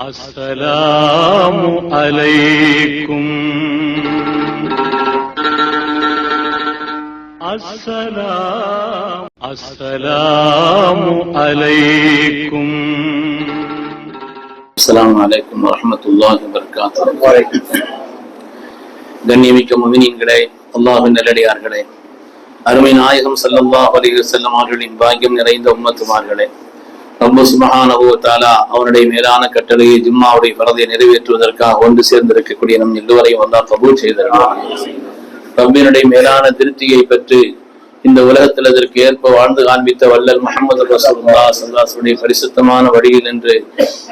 السلام عليكم السلام السلام عليكم அஸ்ஸலாமு அலைக்கும் வரஹ்மத்துல்லாஹி வபரகாத்துஹு கண்ணியமிக்க முமினீன்களே அல்லாஹ்வின் நல்லடியார்களே அருமை நாயகம் ஸல்லல்லாஹு அலைஹி வஸல்லம் அவர்களின் பாக்கியம் நிறைந்த உம்மத்துமார்களே ரப்பு சுப்ஹானஹு வ அவனுடைய மேலான கட்டளையை ஜும்மாவுடைய பரதையை நிறைவேற்றுவதற்காக ஒன்று சேர்ந்திருக்கக்கூடிய நம் எல்லோரையும் அல்லாஹ் கபூல் செய்திருக்கிறான். ரப்பினுடைய மேலான திருப்தியை பெற்று இந்த உலகத்தில் அதற்கு ஏற்ப வாழ்ந்து காண்பித்த வல்லல் முகமது ரசூலுல்லாஹ் ஸல்லல்லாஹு பரிசுத்தமான வழியில் நின்று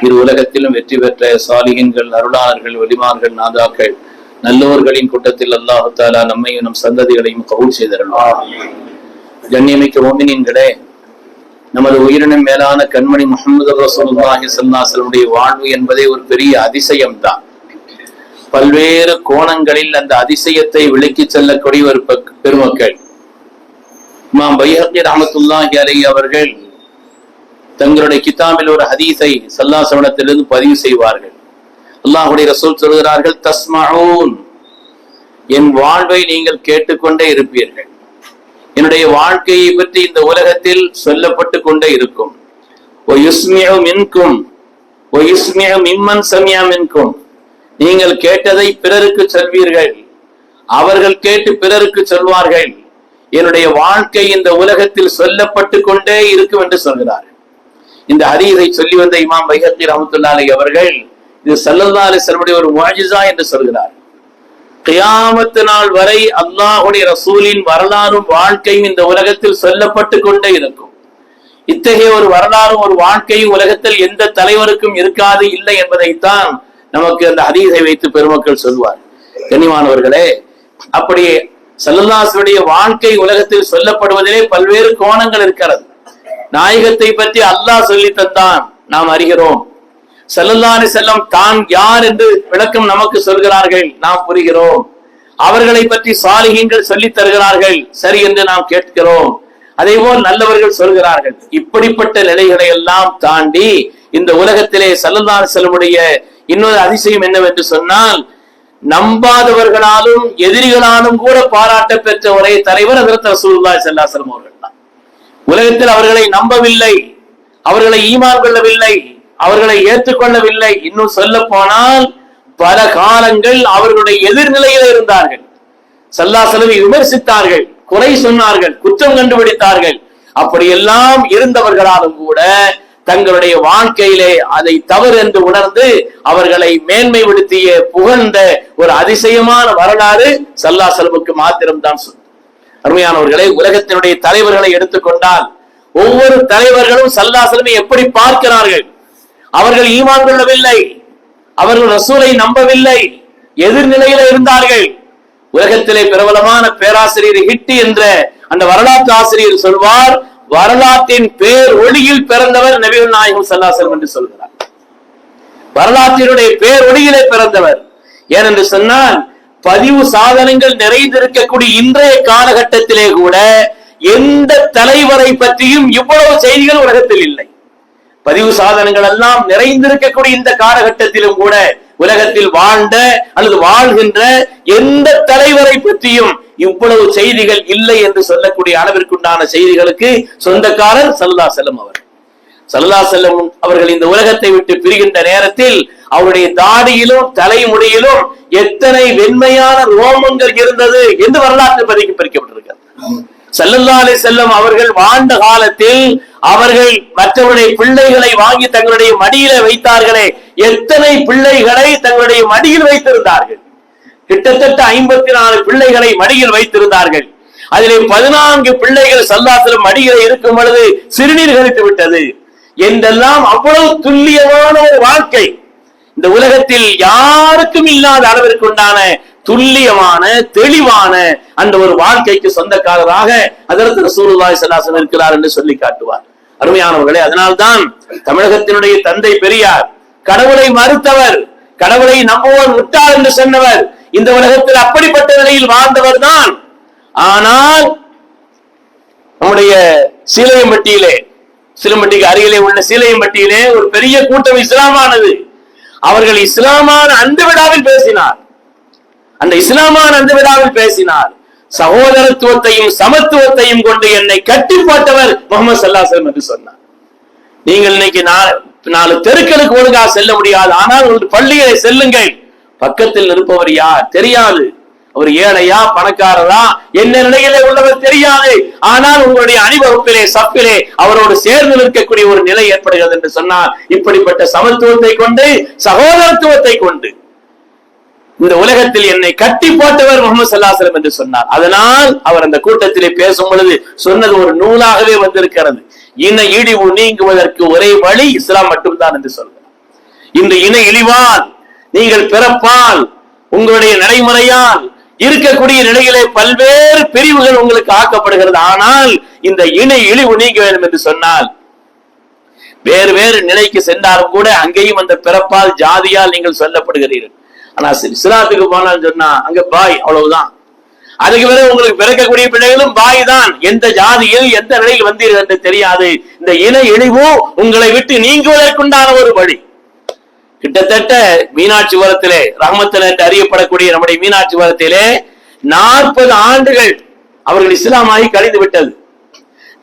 இரு உலகத்திலும் வெற்றி பெற்ற சாலிகின்கள் அருளாளர்கள் வெளிமார்கள் நாதாக்கள் நல்லோர்களின் கூட்டத்தில் அல்லாஹு தாலா நம்மையும் நம் சந்ததிகளையும் கவுல் செய்திருந்தார் கண்ணியமிக்க ஓமினின்களே நமது உயிரினம் மேலான கண்மணி முகமது ரசூலுல்லாஹி ஸல்லல்லாஹு வாழ்வு என்பதே ஒரு பெரிய அதிசயம்தான். பல்வேறு கோணங்களில் அந்த அதிசயத்தை விளக்கி செல்லக்கூடிய ஒரு பெருமக்கள். இமாம் பைஹக்கி ரஹமத்துல்லாஹி அலைஹி அவர்கள் தங்களுடைய கிதாபில் ஒரு ஹதீஸை சல்லாசவனத்திலிருந்து பதிவு செய்வார்கள். அல்லாஹுடைய ரசூல் சொல்கிறார்கள் தஸ்மஹூன் என் வாழ்வை நீங்கள் கேட்டுக்கொண்டே இருப்பீர்கள். என்னுடைய வாழ்க்கையை பற்றி இந்த உலகத்தில் சொல்லப்பட்டு கொண்டே இருக்கும். மின்கும் நீங்கள் கேட்டதை பிறருக்கு சொல்வீர்கள். அவர்கள் கேட்டு பிறருக்கு சொல்வார்கள். என்னுடைய வாழ்க்கை இந்த உலகத்தில் சொல்லப்பட்டு கொண்டே இருக்கும் என்று சொல்கிறார். இந்த ஹரீரை சொல்லி வந்த இமாம் வைகத்தி ரஹமத்துல்லாலை அவர்கள் இது சல்லல்லா அலிஸ்வருடைய ஒரு மாஜிசா என்று சொல்கிறார். கியாமத்து நாள் வரை அல்லாஹுடைய ரசூலின் வரலாறும் வாழ்க்கையும் இந்த உலகத்தில் சொல்லப்பட்டு கொண்டே இருக்கும். இத்தகைய ஒரு வரலாறும் ஒரு வாழ்க்கையும் உலகத்தில் எந்த தலைவருக்கும் இருக்காது இல்லை என்பதைத்தான் நமக்கு அந்த ஹதீஸை வைத்து பெருமக்கள் சொல்வார் கண்ணியமானவர்களே அப்படியே சல்லல்லாசுடைய வாழ்க்கை உலகத்தில் சொல்லப்படுவதிலே பல்வேறு கோணங்கள் இருக்கிறது. நாயகத்தை பற்றி அல்லாஹ் சொல்லி தந்தான் நாம் அறிகிறோம். செல்லல்லானி செல்லம் தான் யார் என்று விளக்கம் நமக்கு சொல்கிறார்கள் நாம் புரிகிறோம். அவர்களை பற்றி சாலிகங்கள் சொல்லித் தருகிறார்கள். சரி என்று நாம் கேட்கிறோம். அதே போல் நல்லவர்கள் சொல்கிறார்கள். இப்படிப்பட்ட நிலைகளை எல்லாம் தாண்டி இந்த உலகத்திலே சல்லல்லாஹு செல்லமுடைய இன்னொரு அதிசயம் என்னவென்று சொன்னால் நம்பாதவர்களாலும் எதிரிகளாலும் கூட பாராட்ட பெற்ற ஒரே தலைவர் அதற்கு ரசூலுல்லாஹி ஸல்லல்லாஹு அவர்கள் தான். உலகத்தில் அவர்களை நம்பவில்லை. அவர்களை ஈமான் கொள்ளவில்லை. அவர்களை ஏற்றுக்கொள்ளவில்லை. இன்னும் சொல்ல போனால் பல காலங்கள் அவர்களுடைய எதிர்நிலையில் இருந்தார்கள். சல்லாசலவை விமர்சித்தார்கள் குறை சொன்னார்கள் குற்றம் கண்டுபிடித்தார்கள். அப்படியெல்லாம் இருந்தவர்களாலும் கூட தங்களுடைய வாழ்க்கையிலே அதை தவறு என்று உணர்ந்து அவர்களை மேன்மைப்படுத்திய புகழ்ந்த ஒரு அதிசயமான வரலாறு சல்லாசலவுக்கு மாத்திரம்தான் சொல். அருமையானவர்களை உலகத்தினுடைய தலைவர்களை எடுத்துக்கொண்டால் ஒவ்வொரு தலைவர்களும் சல்லாசலமை எப்படி பார்க்கிறார்கள்? அவர்கள் ஈமான் கொள்ளவில்லை. அவர்கள் ரசூலை நம்பவில்லை. எதிர்நிலையில இருந்தார்கள். உலகத்திலே பிரபலமான பேராசிரியர் ஹிட்டி என்ற அந்த வரலாற்று ஆசிரியர் சொல்வார் வரலாற்றின் பேர் ஒளியில் பிறந்தவர் நபிகள் நாயகம் சல்லாசலம் என்று சொல்கிறார். வரலாற்றினுடைய பேர் ஒளியிலே பிறந்தவர். ஏனென்று சொன்னால் பதிவு சாதனங்கள் நிறைந்திருக்கக்கூடிய இன்றைய காலகட்டத்திலே கூட எந்த தலைவரை பற்றியும் இவ்வளவு செய்திகள் உலகத்தில் இல்லை. பதிவு சாதனங்கள் எல்லாம் நிறைந்திருக்கக்கூடிய இந்த காலகட்டத்திலும் கூட உலகத்தில் வாழ்ந்த அல்லது வாழ்கின்ற எந்த தலைவரை பற்றியும் இவ்வளவு செய்திகள் இல்லை என்று சொல்லக்கூடிய அளவிற்குண்டான செய்திகளுக்கு சொந்தக்காரர் சல்லா செல்லம் அவர் சல்லா செல்லம் அவர்கள் இந்த உலகத்தை விட்டு பிரிகின்ற நேரத்தில் அவருடைய தாடியிலும் தலைமுடியிலும் எத்தனை வெண்மையான ரோமங்கள் இருந்தது என்று வரலாற்று பதிக்கு பிரிக்கப்பட்டிருக்கிறது செல்லல்லாலே செல்லும் அவர்கள் வாழ்ந்த காலத்தில் அவர்கள் மற்றவருடைய பிள்ளைகளை வாங்கி தங்களுடைய மடியில வைத்தார்களே. எத்தனை பிள்ளைகளை தங்களுடைய மடியில் வைத்திருந்தார்கள்? கிட்டத்தட்ட ஐம்பத்தி நாலு பிள்ளைகளை மடியில் வைத்திருந்தார்கள். அதிலே பதினான்கு பிள்ளைகள் சல்லாசலம் மடியில இருக்கும் பொழுது சிறுநீர் கழித்து விட்டது. என்றெல்லாம் அவ்வளவு துல்லியமான ஒரு வாழ்க்கை. இந்த உலகத்தில் யாருக்கும் இல்லாத அளவிற்கு உண்டான துல்லியமான தெளிவான அந்த ஒரு வாழ்க்கைக்கு சொந்தக்காரராக அதற்கு ரசூலுல்லாஹி சலாசன் இருக்கிறார் என்று சொல்லி காட்டுவார். அருமையானவர்களே அதனால்தான் தமிழகத்தினுடைய தந்தை பெரியார் கடவுளை மறுத்தவர் கடவுளை நம்புவோர் முட்டாள் என்று சொன்னவர் இந்த உலகத்தில் அப்படிப்பட்ட நிலையில் வாழ்ந்தவர் தான். ஆனால் நம்முடைய சீலையம்பட்டியிலே சிலம்பட்டிக்கு அருகிலே உள்ள சீலையம்பட்டியிலே ஒரு பெரிய கூட்டம் இஸ்லாமானது. அவர்கள் இஸ்லாமான அந்த விழாவில் பேசினார். அந்த இஸ்லாமான அந்த விழாவில் பேசினார் சகோதரத்துவத்தையும் சமத்துவத்தையும் கொண்டு என்னை கட்டி போட்டவர் முகமது சல்லாசலம் என்று சொன்னார். நீங்கள் இன்னைக்கு நா- நாலு தெருக்களுக்கு ஒழுங்கா செல்ல முடியாது ஆனால் ஒரு பள்ளியை செல்லுங்கள். பக்கத்தில் இருப்பவர் யார்? தெரியாது. அவர் ஏழையா பணக்காரரா? என்ன நிலையிலே உள்ளவர் தெரியாது. ஆனால் உங்களுடைய அணிவகுப்பிலே சப்பிலே அவரோடு சேர்ந்து நிற்கக்கூடிய ஒரு நிலை ஏற்படுகிறது என்று சொன்னால் இப்படிப்பட்ட சமத்துவத்தை கொண்டு சகோதரத்துவத்தை கொண்டு இந்த உலகத்தில் என்னை கட்டி போட்டவர் முகமது சல்லாசலம் என்று சொன்னார். அதனால் அவர் அந்த கூட்டத்திலே பேசும் பொழுது சொன்னது ஒரு நூலாகவே வந்திருக்கிறது. இன இழிவு நீங்குவதற்கு ஒரே வழி இஸ்லாம் மட்டும்தான் என்று சொல்கிறார். இந்த இன இழிவால் நீங்கள் பிறப்பால் உங்களுடைய நடைமுறையால் இருக்கக்கூடிய நிலையிலே பல்வேறு பிரிவுகள் உங்களுக்கு ஆக்கப்படுகிறது. ஆனால் இந்த இன இழிவு நீங்க வேண்டும் என்று சொன்னால் வேறு வேறு நிலைக்கு சென்றாலும் கூட அங்கேயும் அந்த பிறப்பால் ஜாதியால் நீங்கள் சொல்லப்படுகிறீர்கள். ஆனா சி- சிலாத்துக்கு போனாலும் சொன்னா அங்க பாய் அவ்வளவுதான். அதுக்கு பிறகு உங்களுக்கு பிறக்கக்கூடிய பிள்ளைகளும் பாய் தான் எந்த ஜாதியில் எந்த நிலையில் வந்தீர்கள் என்று தெரியாது. இந்த இன இழிவு உங்களை விட்டு நீங்குவதற்குண்டான ஒரு வழி. கிட்டத்தட்ட மீனாட்சி வரத்திலே ரஹமத்தில் என்று அறியப்படக்கூடிய நம்முடைய மீனாட்சி வரத்திலே நாற்பது ஆண்டுகள் அவர்கள் இஸ்லாமாகி கழிந்து விட்டது.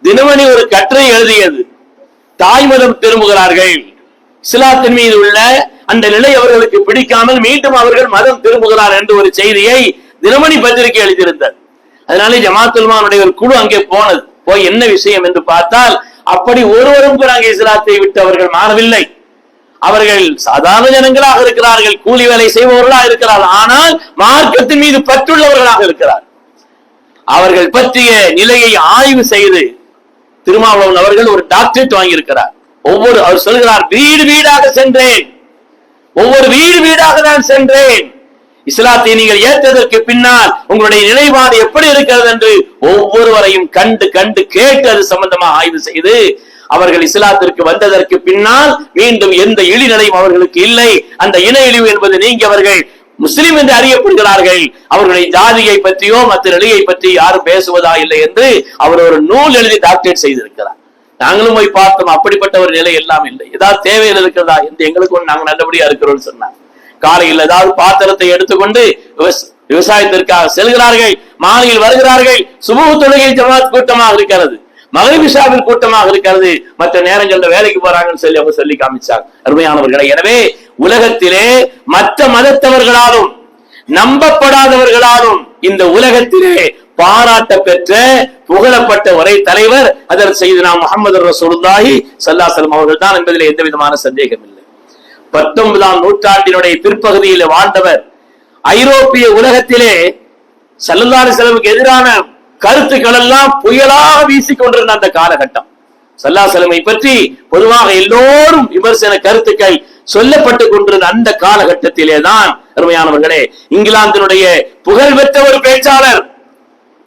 தினமணி ஒரு கட்டுரை எழுதியது. தாய்மதம் திரும்புகிறார்கள். சிலாத்தின் மீது உள்ள அந்த நிலை அவர்களுக்கு பிடிக்காமல் மீண்டும் அவர்கள் மதம் திரும்புகிறார் என்று ஒரு செய்தியை தினமணி பத்திரிகை எழுதியிருந்தார் அதனாலே ஜமாத்துல்மானுடைய ஒரு குழு அங்கே போனது. போய் என்ன விஷயம் என்று பார்த்தால் அப்படி ஒருவரும் கூட அங்கே இஸ்லாத்தை விட்டு அவர்கள் மாறவில்லை. அவர்கள் சாதாரண ஜனங்களாக இருக்கிறார்கள் கூலி வேலை செய்பவர்களாக இருக்கிறார்கள் ஆனால் மார்க்கத்தின் மீது பற்றுள்ளவர்களாக இருக்கிறார். அவர்கள் பற்றிய நிலையை ஆய்வு செய்து திருமாவளவன் அவர்கள் ஒரு டாக்டரேட் வாங்கியிருக்கிறார். ஒவ்வொரு அவர் சொல்கிறார் வீடு வீடாக சென்றேன். ஒவ்வொரு வீடு வீடாக நான் சென்றேன். இஸ்லாத்தை நீங்கள் ஏற்றதற்கு பின்னால் உங்களுடைய நிலைப்பாடு எப்படி இருக்கிறது என்று ஒவ்வொருவரையும் கண்டு கண்டு கேட்டு அது சம்பந்தமாக ஆய்வு செய்து அவர்கள் இஸ்லாத்திற்கு வந்ததற்கு பின்னால் மீண்டும் எந்த இழிநிலையும் அவர்களுக்கு இல்லை. அந்த இன இழிவு என்பது நீங்கியவர்கள் முஸ்லிம் என்று அறியப்படுகிறார்கள். அவர்களுடைய ஜாதியை பற்றியோ மற்ற நிலையை பற்றி யாரும் பேசுவதா இல்லை என்று அவர் ஒரு நூல் எழுதி டாக்டரேட் செய்திருக்கிறார். நாங்களும் போய் பார்த்தோம். அப்படிப்பட்ட ஒரு நிலை எல்லாம் இல்லை. ஏதாவது தேவையில் இருக்கிறதா? என்று எங்களுக்கு ஒன்று நாங்க நல்லபடியா இருக்கிறோம்னு சொன்னாங்க. காலையில் ஏதாவது பாத்திரத்தை எடுத்துக்கொண்டு விவசாயத்திற்காக செல்கிறார்கள். மாலையில் வருகிறார்கள். சுமூக தொழுகை ஜமாத் கூட்டமாக இருக்கிறது. மகளிர் கூட்டமாக இருக்கிறது. மற்ற நேரங்கள்ல வேலைக்கு போறாங்கன்னு சொல்லி அவங்க சொல்லி காமிச்சாங்க. அருமையானவர்களை எனவே உலகத்திலே மற்ற மதத்தவர்களாலும் நம்பப்படாதவர்களாலும் இந்த உலகத்திலே பாராட்ட பெற்ற புகழப்பட்ட ஒரே தலைவர் அதர் செய்தனா முகமது ரசூலுல்லாஹி சல்லாசலம் அவர்கள் தான் என்பதில் எந்த விதமான சந்தேகம் இல்லை பத்தொன்பதாம் நூற்றாண்டினுடைய பிற்பகுதியில் வாழ்ந்தவர் ஐரோப்பிய உலகத்திலே சல்லல்லாறு செலவுக்கு எதிரான கருத்துக்கள் எல்லாம் புயலாக வீசிக் கொண்டிருந்த அந்த காலகட்டம். சல்லா செலவை பற்றி பொதுவாக எல்லோரும் விமர்சன கருத்துக்கள் சொல்லப்பட்டு கொண்டிருந்த அந்த காலகட்டத்திலே தான் அருமையானவர்களே இங்கிலாந்தினுடைய புகழ்பெற்ற ஒரு பேச்சாளர்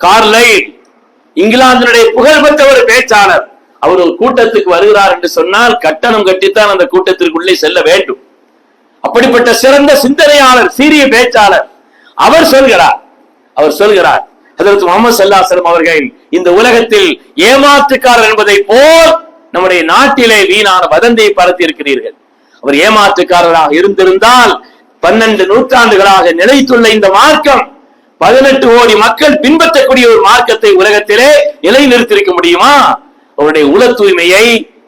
கார்லைல் இங்கிலாந்தினுடைய புகழ்பெற்ற ஒரு பேச்சாளர். அவர் ஒரு கூட்டத்துக்கு வருகிறார் என்று சொன்னால் கட்டணம் கட்டித்தான் அந்த கூட்டத்திற்குள்ளே செல்ல வேண்டும். அப்படிப்பட்ட சிறந்த சிந்தனையாளர் சீரிய பேச்சாளர். அவர் சொல்கிறார் அவர் சொல்கிறார் அதற்கு முகமது சல்லாசலம் அவர்கள் இந்த உலகத்தில் ஏமாற்றுக்காரர் என்பதை போல் நம்முடைய நாட்டிலே வீணான வதந்தியை பரத்தி இருக்கிறீர்கள் அவர் ஏமாற்றுக்காரராக இருந்திருந்தால் பன்னெண்டு நூற்றாண்டுகளாக நிலைத்துள்ள இந்த மார்க்கம் பதினெட்டு கோடி மக்கள் பின்பற்றக்கூடிய ஒரு மார்க்கத்தை உலகத்திலே நிலைநிறுத்திருக்க முடியுமா? அவருடைய உல தூய்மையை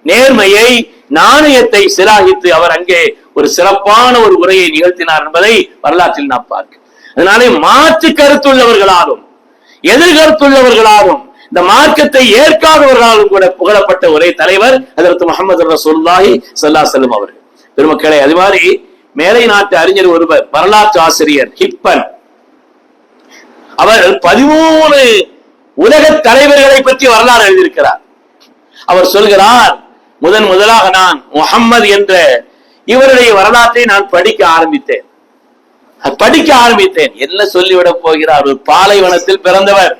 நேர்மையை நாணயத்தை சிராகித்து அவர் அங்கே ஒரு சிறப்பான ஒரு உரையை நிகழ்த்தினார் என்பதை வரலாற்றில் நாம் பார்க்க அதனாலே மாற்று கருத்துள்ளவர்களாலும் எதிர்கருத்துள்ளவர்களாலும் இந்த மார்க்கத்தை ஏற்காதவர்களாலும் கூட புகழப்பட்ட ஒரே தலைவர் அதற்கு முகமது ரசூல்லாஹி சல்லா செல்லும் அவர்கள். பெருமக்களை அது மாதிரி மேலை நாட்டு அறிஞர் ஒருவர் வரலாற்று ஆசிரியர் ஹிப்பன். அவர் பதிமூணு உலக தலைவர்களை பற்றி வரலாறு எழுதியிருக்கிறார். அவர் சொல்கிறார் முதன் முதலாக நான் முகம்மது என்ற இவருடைய வரலாற்றை நான் படிக்க ஆரம்பித்தேன். படிக்க ஆரம்பித்தேன். என்ன சொல்லிவிடப் போகிறார்? ஒரு பாலைவனத்தில் பிறந்தவர்.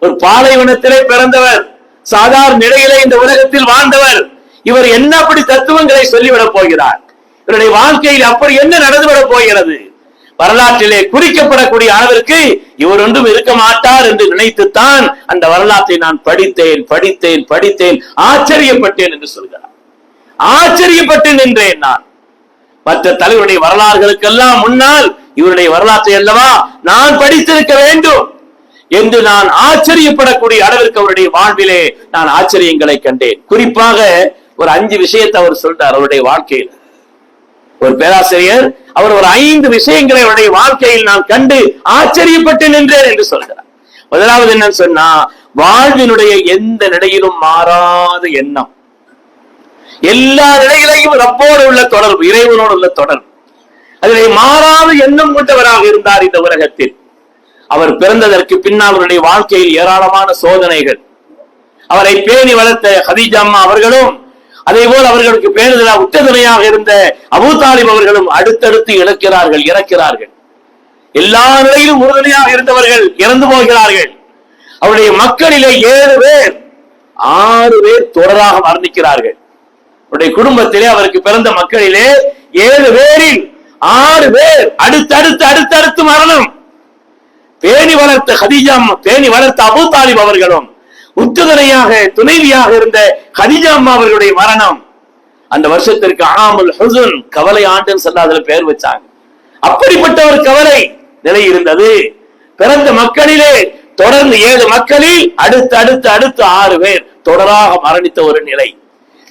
ஒரு பாலைவனத்திலே பிறந்தவர். சாதாரண நிலையிலே இந்த உலகத்தில் வாழ்ந்தவர். இவர் என்ன அப்படி தத்துவங்களை சொல்லிவிடப் போகிறார்? இவருடைய வாழ்க்கையில் அப்படி என்ன நடந்துவிடப் போகிறது? வரலாற்றிலே குறிக்கப்படக்கூடிய அளவிற்கு இவர் ஒன்றும் இருக்க மாட்டார் என்று நினைத்துத்தான் அந்த வரலாற்றை நான் படித்தேன் படித்தேன் படித்தேன். ஆச்சரியப்பட்டேன் என்று சொல்கிறார். ஆச்சரியப்பட்டு நின்றேன் நான். மற்ற தலைவருடைய வரலாறுகளுக்கெல்லாம் முன்னால் இவருடைய வரலாற்றை அல்லவா நான் படித்திருக்க வேண்டும் என்று நான் ஆச்சரியப்படக்கூடிய அளவிற்கு அவருடைய வாழ்விலே நான் ஆச்சரியங்களை கண்டேன். குறிப்பாக ஒரு அஞ்சு விஷயத்தை அவர் சொல்றார் அவருடைய வாழ்க்கையில். ஒரு பேராசிரியர் அவர் ஒரு ஐந்து விஷயங்களை அவருடைய வாழ்க்கையில் நான் கண்டு ஆச்சரியப்பட்டு நின்றேன் என்று சொல்கிறார். முதலாவது என்னன்னு சொன்னா வாழ்வினுடைய எந்த நிலையிலும் மாறாத எண்ணம். எல்லா நிலையிலையும் ரப்போடு உள்ள தொடர்பு இறைவனோடு உள்ள தொடர்பு. அதிலே மாறாத எண்ணம் கொண்டவராக இருந்தார் இந்த உலகத்தில். அவர் பிறந்ததற்கு பின்னால் அவருடைய வாழ்க்கையில் ஏராளமான சோதனைகள். அவரை பேணி வளர்த்த ஹதீஜாம்மா அவர்களும் அதே போல் அவர்களுக்கு பேருதலா உத்ததுணையாக இருந்த அபூதாலிப் அவர்களும் அடுத்தடுத்து இழக்கிறார்கள் இறக்கிறார்கள். எல்லா நிலையிலும் உறுதுணையாக இருந்தவர்கள் இறந்து போகிறார்கள். அவருடைய மக்களிலே ஏழு பேர் ஆறு பேர் தொடராக மரணிக்கிறார்கள். அவருடைய குடும்பத்திலே அவருக்கு பிறந்த மக்களிலே ஏழு பேரில் ஆறு பேர் அடுத்தடுத்து அடுத்தடுத்து மரணம். பேணி வளர்த்த ஹதீஜா தேனி பேணி வளர்த்த அபு தாலிப் அவர்களும் உத்துதனையாக துணைவியாக இருந்த ஹதீஜா அம்மா அவர்களுடைய மரணம். அந்த வருஷத்திற்கு ஆமுல் ஹுசுன் கவலை ஆண்டுன்னு சொல்ல அதுல பெயர் வச்சாங்க. அப்படிப்பட்ட ஒரு கவலை நிலை இருந்தது பிறந்த மக்களிலே தொடர்ந்து ஏழு மக்களில் அடுத்து அடுத்து அடுத்து ஆறு பேர் தொடராக மரணித்த ஒரு நிலை.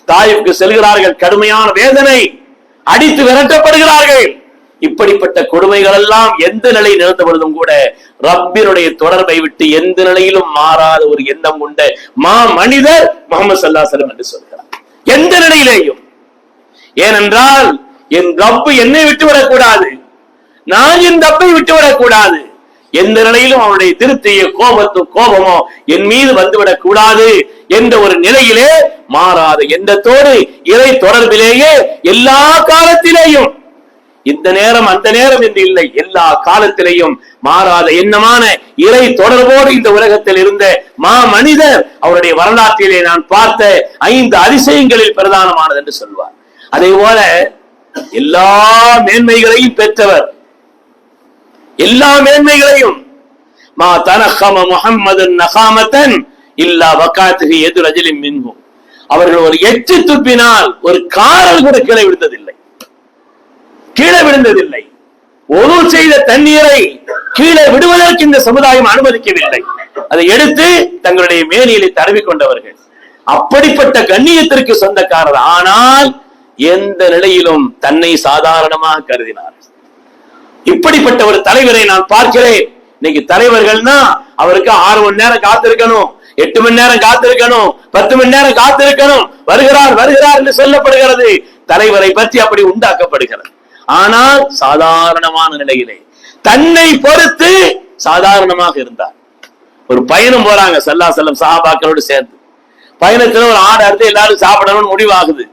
தாய்க்கு செல்கிறார்கள் கடுமையான வேதனை. அடித்து விரட்டப்படுகிறார்கள். இப்படிப்பட்ட கொடுமைகள் எல்லாம் எந்த நிலை நிறுத்த பொழுதும் கூட ரப்பினுடைய தொடர்பை விட்டு எந்த நிலையிலும் மாறாத ஒரு எண்ணம் கொண்ட மா மனிதர் முகமது சல்லாசலம் என்று சொல்கிறார். எந்த நிலையிலேயும். ஏனென்றால் என் ரப்பு என்னை விட்டு விடக்கூடாது நான் என் ரப்பை விட்டு விடக்கூடாது எந்த நிலையிலும் அவனுடைய திருத்திய கோபத்து கோபமோ என் மீது வந்துவிடக் கூடாது என்ற ஒரு நிலையிலே மாறாத எண்ணத்தோடு இறை தொடர்பிலேயே எல்லா காலத்திலேயும் இந்த நேரம் அந்த நேரம் என்று இல்லை. எல்லா காலத்திலையும் மாறாத எண்ணமான இறை தொடர்போடு இந்த உலகத்தில் இருந்த மா மனிதர் அவருடைய வரலாற்றிலே நான் பார்த்த ஐந்து அதிசயங்களில் பிரதானமானது என்று சொல்வார். அதே போல எல்லா மேன்மைகளையும் பெற்றவர் எல்லா மேன்மைகளையும் மா தனஹம முகம்மது நகாமத்தன் இல்லா வக்காத்துக்கு எது ரஜிலின் மின்ஹும் அவர்கள் ஒரு எச்சு துப்பினால் ஒரு காரல் கூட கிளை விடுத்ததில்லை கீழே விழுந்ததில்லை. ஒரு செய்த தண்ணீரை கீழே விடுவதற்கு இந்த சமுதாயம் அனுமதிக்கவில்லை. அதை எடுத்து தங்களுடைய மேனியிலே தடவி கொண்டவர்கள். அப்படிப்பட்ட கண்ணியத்திற்கு சொந்தக்காரர். ஆனால் எந்த நிலையிலும் தன்னை சாதாரணமாக கருதினார். இப்படிப்பட்ட ஒரு தலைவரை நான் பார்க்கிறேன். இன்னைக்கு தலைவர்கள்னா அவருக்கு ஆறு மணி நேரம் காத்திருக்கணும் எட்டு மணி நேரம் காத்திருக்கணும் பத்து மணி நேரம் காத்திருக்கணும். வருகிறார் வருகிறார் என்று சொல்லப்படுகிறது. தலைவரை பற்றி அப்படி உண்டாக்கப்படுகிறது. ஆனால் சாதாரணமான நிலையிலே தன்னை பொறுத்து சாதாரணமாக இருந்தார். ஒரு பயணம் போறாங்க சல்லா செல்லம் சஹாபாக்களோடு சேர்ந்து. பயணத்துல ஒரு ஆடு அறுத்து எல்லாரும் சாப்பிடணும்னு முடிவாகுது.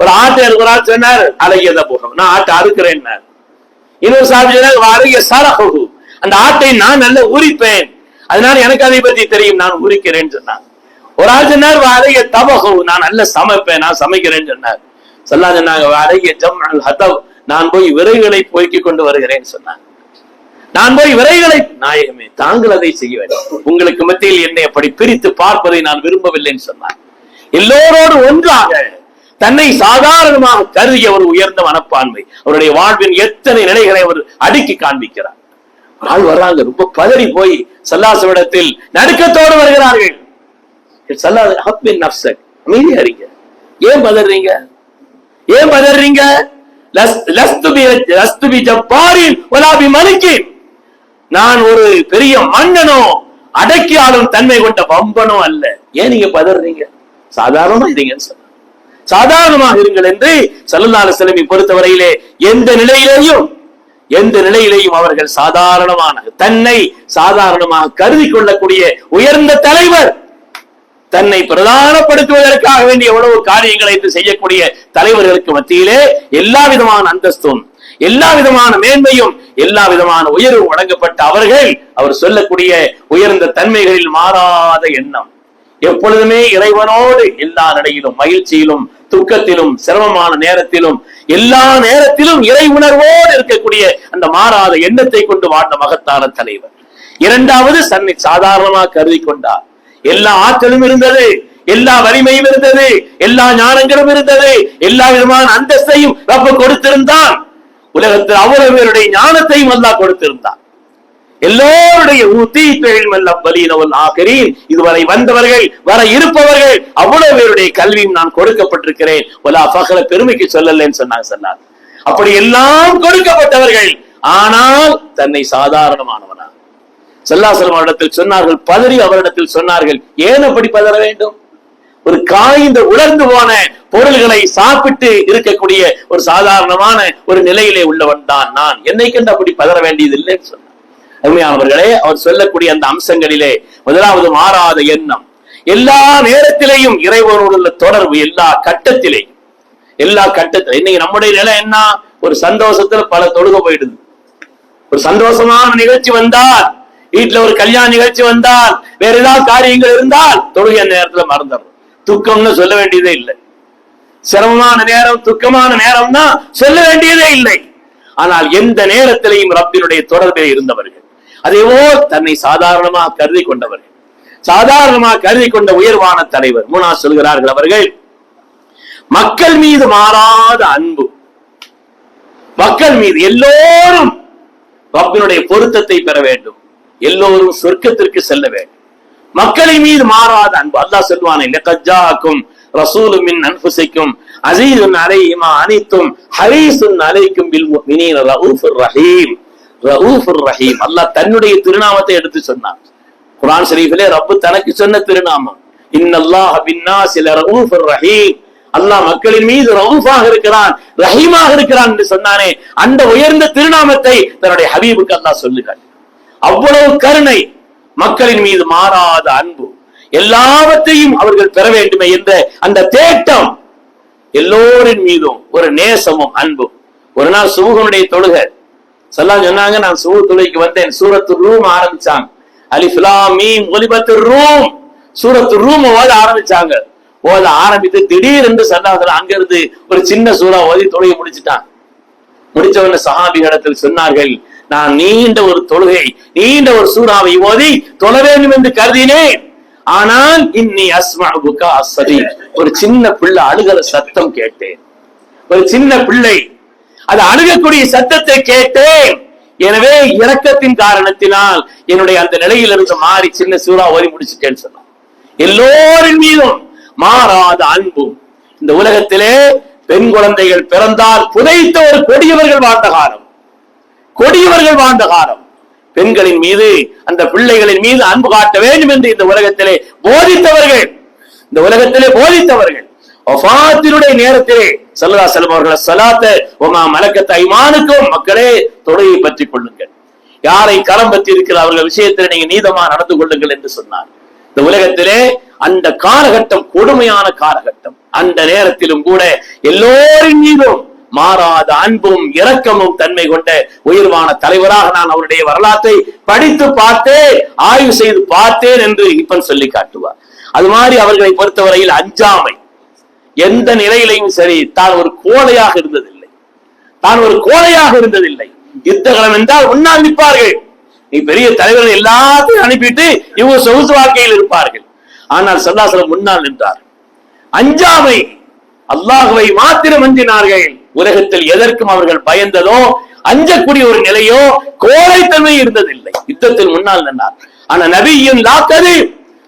ஒரு ஆட்டை இருக்கிறார் சொன்னார் அழகியத போகும் நான் ஆட்டை அறுக்கிறேன்னார். இன்னொரு சாமி அழகிய சரகு அந்த ஆட்டை நான் நல்ல உரிப்பேன். அதனால எனக்கு அதை பத்தி தெரியும் நான் உரிக்கிறேன்னு சொன்னார். ஒரு ஆள் சொன்னார் அழகிய தபகு நான் நல்ல சமைப்பேன் நான் சமைக்கிறேன்னு சொன்னார். சொல்லா சொன்னாங்க அழகிய ஜம் ஹதவ். நான் போய் விரைவுகளை போய்க்கிக் கொண்டு வருகிறேன் சொன்னாங்க நான் போய் விரைகளை நாயகமே தாங்கள் அதை செய்ய வேண்டும் உங்களுக்கு மத்தியில் என்னை அப்படி பிரித்து பார்ப்பதை நான் விரும்பவில்லைன்னு சொன்னார். எல்லோரோடு ஒன்றாக தன்னை சாதாரணமாக கருதிய ஒரு உயர்ந்த மனப்பான்மை அவருடைய வாழ்வின் எத்தனை நிலைகளை அவர் அடுக்கி காண்பிக்கிறார். ஆள் வர்றாங்க ரொம்ப பதறி போய் சல்லாசவிடத்தில் நடுக்கத்தோடு வருகிறார்கள். சல்லாத அமைதியா இருங்க. ஏன் பதறீங்க? ஏன் பதறீங்க? லஸ்- லஸ்து லஸ்து பி ஜப்பாரின் வலா பி நான் ஒரு பெரிய மன்னனோ அடக்கி ஆளும் தன்மை கொண்ட வம்பனோ அல்ல. ஏன் நீங்க பதறீங்க? சாதாரணமா இருங்கன்னு சொன்னார் சாதாரணமாக இருங்கள் என்று சல்லல்லாஹு அலைஹி பொறுத்தவரையிலே எந்த நிலையிலேயும் எந்த நிலையிலேயும் அவர்கள் சாதாரணமான தன்னை சாதாரணமாக கருதி கொள்ளக்கூடிய உயர்ந்த தலைவர் தன்னை பிரதானப்படுத்துவதற்காக வேண்டிய எவ்வளவு காரியங்களை செய்யக்கூடிய தலைவர்களுக்கு மத்தியிலே எல்லா விதமான அந்தஸ்தும் எல்லா விதமான மேன்மையும் எல்லா விதமான உயர்வும் வழங்கப்பட்ட அவர்கள் அவர் சொல்லக்கூடிய உயர்ந்த தன்மைகளில் மாறாத எண்ணம். எப்பொழுதுமே இறைவனோடு எல்லா நிலையிலும் மகிழ்ச்சியிலும் துக்கத்திலும் சிரமமான நேரத்திலும் எல்லா நேரத்திலும் இறை உணர்வோடு இருக்கக்கூடிய அந்த மாறாத எண்ணத்தை கொண்டு வாழ்ந்த மகத்தான தலைவர். இரண்டாவது தன்னை சாதாரணமாக கருதி கொண்டார். எல்லா ஆற்றலும் இருந்தது எல்லா வலிமையும் இருந்தது எல்லா ஞானங்களும் இருந்தது எல்லா விதமான அந்தஸ்தையும் ரப்ப கொடுத்திருந்தான். உலகத்தில் அவ்வளவு பேருடைய ஞானத்தையும் அல்லாஹ் கொடுத்திருந்தார் எல்லோருடைய ஆகரீன். இதுவரை வந்தவர்கள் வர இருப்பவர்கள் அவ்வளவு பேருடைய கல்வியும் நான் கொடுக்கப்பட்டிருக்கிறேன். ஒலா பகல பெருமைக்கு சொல்லலன்னு சொன்னாங்க சொன்னார். அப்படி எல்லாம் கொடுக்கப்பட்டவர்கள் ஆனால் தன்னை சாதாரணமானவனா. செல்லாசலம் அவரிடத்தில் சொன்னார்கள் பதறி அவரிடத்தில் சொன்னார்கள் ஏன் அப்படி பதற வேண்டும்? ஒரு காய்ந்த உலர்ந்து போன பொருள்களை சாப்பிட்டு இருக்கக்கூடிய ஒரு சாதாரணமான ஒரு நிலையிலே உள்ளவன் தான் நான். என்னை கண்டு அப்படி பதற வேண்டியது இல்லைன்னு சொன்னார். அருமையானவர்களே அவர் சொல்லக்கூடிய அந்த அம்சங்களிலே முதலாவது மாறாத எண்ணம். எல்லா நேரத்திலேயும் இறைவனோடு உள்ள தொடர்பு எல்லா கட்டத்திலேயும். எல்லா கட்டத்திலும் இன்னைக்கு நம்முடைய நிலை என்ன? ஒரு சந்தோஷத்துல பல தொழுக போயிடுது. ஒரு சந்தோஷமான நிகழ்ச்சி வந்தால் வீட்டுல ஒரு கல்யாண நிகழ்ச்சி வந்தால் வேற ஏதாவது காரியங்கள் இருந்தால் தொழுகை அந்த நேரத்துல மறந்துடும் துக்கம்னு சொல்ல வேண்டியதே இல்லை. சிரமமான நேரம் துக்கமான நேரம்னா சொல்ல வேண்டியதே இல்லை. ஆனால் எந்த நேரத்திலையும் ரப்பினுடைய தொடர்பில் இருந்தவர்கள் அதேபோல் தன்னை சாதாரணமாக கருதி கொண்டவர்கள் சாதாரணமாக கருதி கொண்ட உயர்வான தலைவர் மூணா சொல்கிறார்கள் அவர்கள் மக்கள் மீது மாறாத அன்பு. மக்கள் மீது எல்லோரும் ரப்பினுடைய பொருத்தத்தை பெற வேண்டும். எல்லோரும் சொர்க்கத்திற்கு செல்ல வேண்டும். மக்களை மீது மாறாத அன்பு. அல்லாஹ் சொல்வானே லெக்கஜாக்கும் ரசூலுமின் அன்புசைக்கும் அசீதுன் அலையுமா அனைத்தும் ஹரீசுன் அலைக்கும் ரஹீம். ரஹீம். அல்லாஹ் தன்னுடைய திருநாமத்தை எடுத்து சொன்னார் குரான் ஷரீஃபிலே ரப்பு தனக்கு சொன்ன திருநாமம். இன்னல்லாஹ் பின்னாஸ் இல ரவுஃபுர் ரஹீம். அல்லாஹ் மக்களின் மீது ரவுஃபாக இருக்கிறான் ரஹீமாக இருக்கிறான் என்று சொன்னானே அந்த உயர்ந்த திருநாமத்தை தன்னுடைய ஹபீபுக்கு அல்லாஹ் சொல்லுகிறான். அவ்வளவு கருணை மக்களின் மீது மாறாத அன்பு. எல்லாவற்றையும் அவர்கள் பெற வேண்டுமே என்ற அந்த தேட்டம் எல்லோரின் மீதும் ஒரு நேசமும் அன்பும். ஒரு நாள் சுமுகனுடைய தொழுக சொல்லாம் சொன்னாங்க நான் சுகு தொழுகைக்கு வந்தேன். சூரத்து ரூம் ஆரம்பிச்சாங்க. அலிஃப்லாம் மீம் ஒலிபத்து ரூம். சூரத்து ரூம் ஓத ஆரம்பிச்சாங்க. ஓத ஆரம்பித்து திடீரென்று சொன்னாங்க அங்கிருந்து ஒரு சின்ன சூறா ஓதி தொழுகை முடிச்சிட்டான் முடிச்சவன இடத்தில் சொன்னார்கள் நான் நீண்ட ஒரு தொழுகை நீண்ட ஒரு சூறாவை ஓதி தொழ வேண்டும் என்று கருதினேன். ஆனால் இன்னி அஸ்மாபுக்கா அசதி ஒரு சின்ன பிள்ளை அழுகல சத்தம் கேட்டேன். ஒரு சின்ன பிள்ளை அது அழுகக்கூடிய சத்தத்தை கேட்டேன். எனவே இறக்கத்தின் காரணத்தினால் என்னுடைய அந்த நிலையிலிருந்து மாறி சின்ன சூறா ஓதி முடிச்சுட்டேன்னு சொன்னான். எல்லோரின் மீதும் மாறாத அன்பும். இந்த உலகத்திலே பெண் குழந்தைகள் பிறந்தால் புதைத்த ஒரு கொடியவர்கள் வாழ்ந்த காலம். கொடியவர்கள் வாழ்ந்த காலம். பெண்களின் மீது அந்த பிள்ளைகளின் மீது அன்பு காட்ட வேண்டும் என்று இந்த உலகத்திலே போதித்தவர்கள். இந்த உலகத்திலே போதித்தவர்கள். ஒஃபாத்தினுடைய நேரத்திலே சல்லா செல்லம் அவர்களை சலாத்த உமா மலக்கத்தை ஐமானுக்கும் மக்களே தொடையை பற்றி கொள்ளுங்கள். யாரை கரம் பற்றி இருக்கிற அவர்கள் விஷயத்தில் நீங்க நீதமா நடந்து கொள்ளுங்கள் என்று சொன்னார். இந்த உலகத்திலே அந்த காலகட்டம் கொடுமையான காலகட்டம். அந்த நேரத்திலும் கூட எல்லோரின் மீதும் மாறாத அன்பும் இரக்கமும் தன்மை கொண்ட உயர்வான தலைவராக நான் அவருடைய வரலாற்றை படித்து பார்த்தேன் ஆய்வு செய்து பார்த்தேன் என்று இப்பன் சொல்லி காட்டுவார். அது மாதிரி அவர்களை பொறுத்தவரையில் அஞ்சாமை. எந்த நிலையிலையும் சரி தான் ஒரு கோலையாக இருந்ததில்லை. தான் ஒரு கோலையாக இருந்ததில்லை. யுத்தகலம் என்றால் முன்னால் நிற்பார்கள். நீ பெரிய தலைவர்கள் எல்லாத்தையும் அனுப்பிட்டு இவங்க சொகுசு வாழ்க்கையில் இருப்பார்கள். ஆனால் சல்லாசலம் முன்னால் நின்றார். அஞ்சாமை. அல்லாஹுவை மாத்திரம் அஞ்சினார்கள். உலகத்தில் எதற்கும் அவர்கள் பயந்ததோ அஞ்சக்கூடிய ஒரு நிலையோ கோழைத்தன்மை இருந்ததில்லை. யுத்தத்தில் முன்னால் நின்றார். ஆனா நபியும்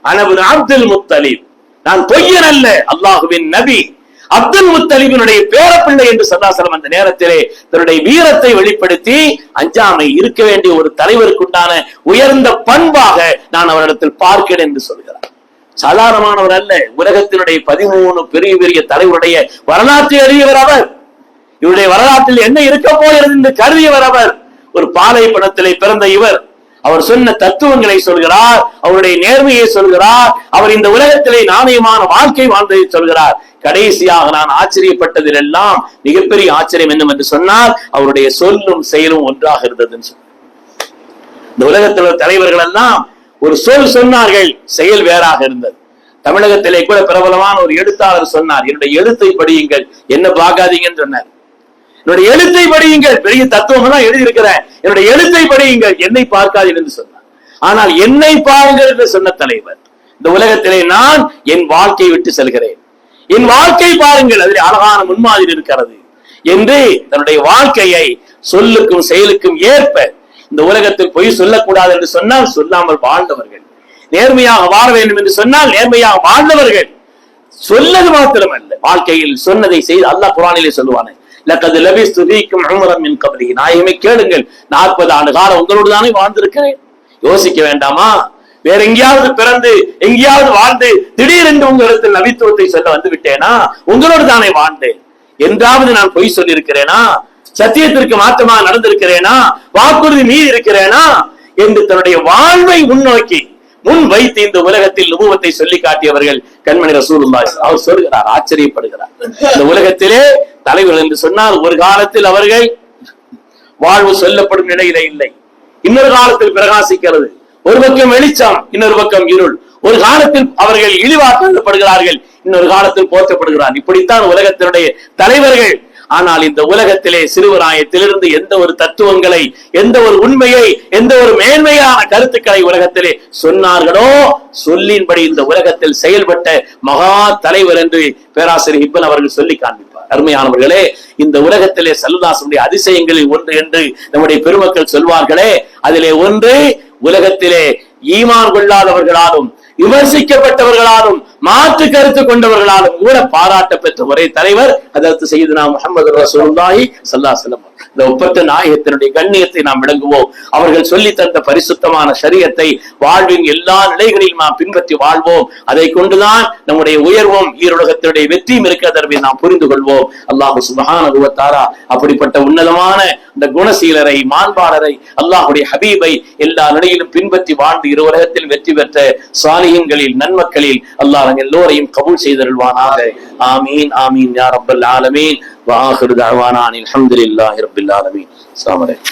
அனபு அப்துல் முத்தலீப். நான் பொய்யன் அல்ல அல்லாஹுவின் நபி. அப்துல் முத்தலிபினுடைய பேரப்பிள்ளை என்று சதாசலம் அந்த நேரத்திலே தன்னுடைய வீரத்தை வெளிப்படுத்தி அஞ்சாமை இருக்க வேண்டிய ஒரு தலைவருக்குண்டான உயர்ந்த பண்பாக நான் அவரிடத்தில் பார்க்கிறேன் என்று சொல்கிறார். சாதாரணமானவர் அல்ல உலகத்தினுடைய பதிமூணு பெரிய பெரிய தலைவருடைய வரலாற்றை அறியவர் அவர். இவருடைய வரலாற்றில் என்ன இருக்க போகிறது என்று கருதியவர் அவர். ஒரு பாலை பணத்திலே பிறந்த இவர். அவர் சொன்ன தத்துவங்களை சொல்கிறார் அவருடைய நேர்மையை சொல்கிறார் அவர் இந்த உலகத்திலே நாணயமான வாழ்க்கை வாழ்ந்ததை சொல்கிறார். கடைசியாக நான் ஆச்சரியப்பட்டதில் எல்லாம் மிகப்பெரிய ஆச்சரியம் என்னும் என்று சொன்னால் அவருடைய சொல்லும் செயலும் ஒன்றாக இருந்ததுன்னு சொன்னார். இந்த உலகத்தில் உள்ள தலைவர்கள் எல்லாம் ஒரு சொல் சொன்னார்கள் செயல் வேறாக இருந்தது. தமிழகத்திலே கூட பிரபலமான ஒரு எழுத்தாளர் சொன்னார் என்னுடைய எழுத்தை படியுங்கள் என்ன பார்க்காதீங்கன்னு சொன்னார். என்னுடைய எழுத்தை படியுங்கள். பெரிய தத்துவம் தான் எழுதியிருக்கிறேன். என்னுடைய எழுத்தை படியுங்கள். என்னை பார்க்காது என்று சொன்னார். ஆனால் என்னை பாருங்கள் என்று சொன்ன தலைவர் இந்த உலகத்திலே நான் என் வாழ்க்கையை விட்டு செல்கிறேன். என் வாழ்க்கை பாருங்கள். அதில் அழகான முன்மாதிரி இருக்கிறது என்று தன்னுடைய வாழ்க்கையை சொல்லுக்கும் செயலுக்கும் ஏற்ப இந்த உலகத்தில் பொய் சொல்லக்கூடாது என்று சொன்னால் சொல்லாமல் வாழ்ந்தவர்கள். நேர்மையாக வாழ வேண்டும் என்று சொன்னால் நேர்மையாக வாழ்ந்தவர்கள். சொல்லது மாத்திரமல்ல. வாழ்க்கையில் சொன்னதை செய்து அல்லாஹ் குரானிலே சொல்லுவானே லக்கது லபிஸ்து ஸ்துதிக்கும் அமரம் என் கபலி நாயகமே கேளுங்கள் நாற்பது ஆண்டு காலம் உங்களோடு தானே வாழ்ந்திருக்கிறேன். யோசிக்க வேண்டாமா? வேற எங்கேயாவது பிறந்து எங்கேயாவது வாழ்ந்து திடீரென்று உங்களிடத்தில் நவித்துவத்தை சொல்ல வந்து விட்டேனா? உங்களோடு தானே வாழ்ந்தேன். என்றாவது நான் பொய் சொல்லியிருக்கிறேனா? சத்தியத்திற்கு மாற்றமாக நடந்திருக்கிறேனா? வாக்குறுதி மீறி இருக்கிறேனா? என்று தன்னுடைய வாழ்வை முன்னோக்கி முன் வைத்து இந்த உலகத்தில் நுபுவத்தை சொல்லி காட்டியவர்கள் கண்மணி ரசூலுல்லாஹி அவர் சொல்கிறார் ஆச்சரியப்படுகிறார். இந்த உலகத்திலே தலைவர்கள் என்று சொன்னால் ஒரு காலத்தில் அவர்கள் வாழ்வு சொல்லப்படும் நிலையில இல்லை. இன்னொரு காலத்தில் பிரகாசிக்கிறது. ஒரு பக்கம் வெளிச்சம் இன்னொரு பக்கம் இருள். ஒரு காலத்தில் அவர்கள் இழிவாக்கப்படுகிறார்கள் இன்னொரு காலத்தில் போற்றப்படுகிறார் இப்படித்தான் உலகத்தினுடைய தலைவர்கள். ஆனால் இந்த உலகத்திலே சிறுவராயத்திலிருந்து எந்த ஒரு தத்துவங்களை எந்த ஒரு உண்மையை எந்த ஒரு மேன்மையான கருத்துக்களை உலகத்திலே சொன்னார்களோ சொல்லின்படி இந்த உலகத்தில் செயல்பட்ட மகா தலைவர் என்று பேராசிரியர் இப்பன் அவர்கள் சொல்லி காண்பி அருமையானவர்களே இந்த உலகத்திலே செல்லுதாசனுடைய அதிசயங்களில் ஒன்று என்று நம்முடைய பெருமக்கள் சொல்வார்களே அதிலே ஒன்று உலகத்திலே ஈமான் கொள்ளாதவர்களாலும் விமர்சிக்கப்பட்டவர்களாலும் மாற்று கருத்து கொண்டவர்களாலும் கூட பாராட்ட பெற்ற ஒரே தலைவர் அதற்கு செய்து நாம் முகமது ரசூல்லாஹி ஸல்லல்லாஹு இந்த ஒப்பற்ற நாயகத்தினுடைய கண்ணியத்தை நாம் விளங்குவோம். அவர்கள் சொல்லி தந்த பரிசுத்தமான சரியத்தை வாழ்வின் எல்லா நிலைகளிலும் நாம் பின்பற்றி வாழ்வோம். அதை கொண்டுதான் நம்முடைய உயர்வும் ஈருலகத்தினுடைய வெற்றியும் இருக்கிறதை நாம் புரிந்து கொள்வோம். அல்லாஹு சுபகான குவத்தாரா அப்படிப்பட்ட உன்னதமான இந்த குணசீலரை மாண்பாளரை அல்லாஹுடைய ஹபீபை எல்லா நிலையிலும் பின்பற்றி வாழ்ந்து இரு உலகத்தில் வெற்றி பெற்ற சாலியங்களில் நன்மக்களில் அல்லாஹ் எல்லோரையும் கபூல் செய்தருள்வானாக. ஆமீன் ஆமீன் யார் அப்பல் ஆலமீன். وآخر دعوانا عن الحمد لله رب العالمين. السلام عليكم.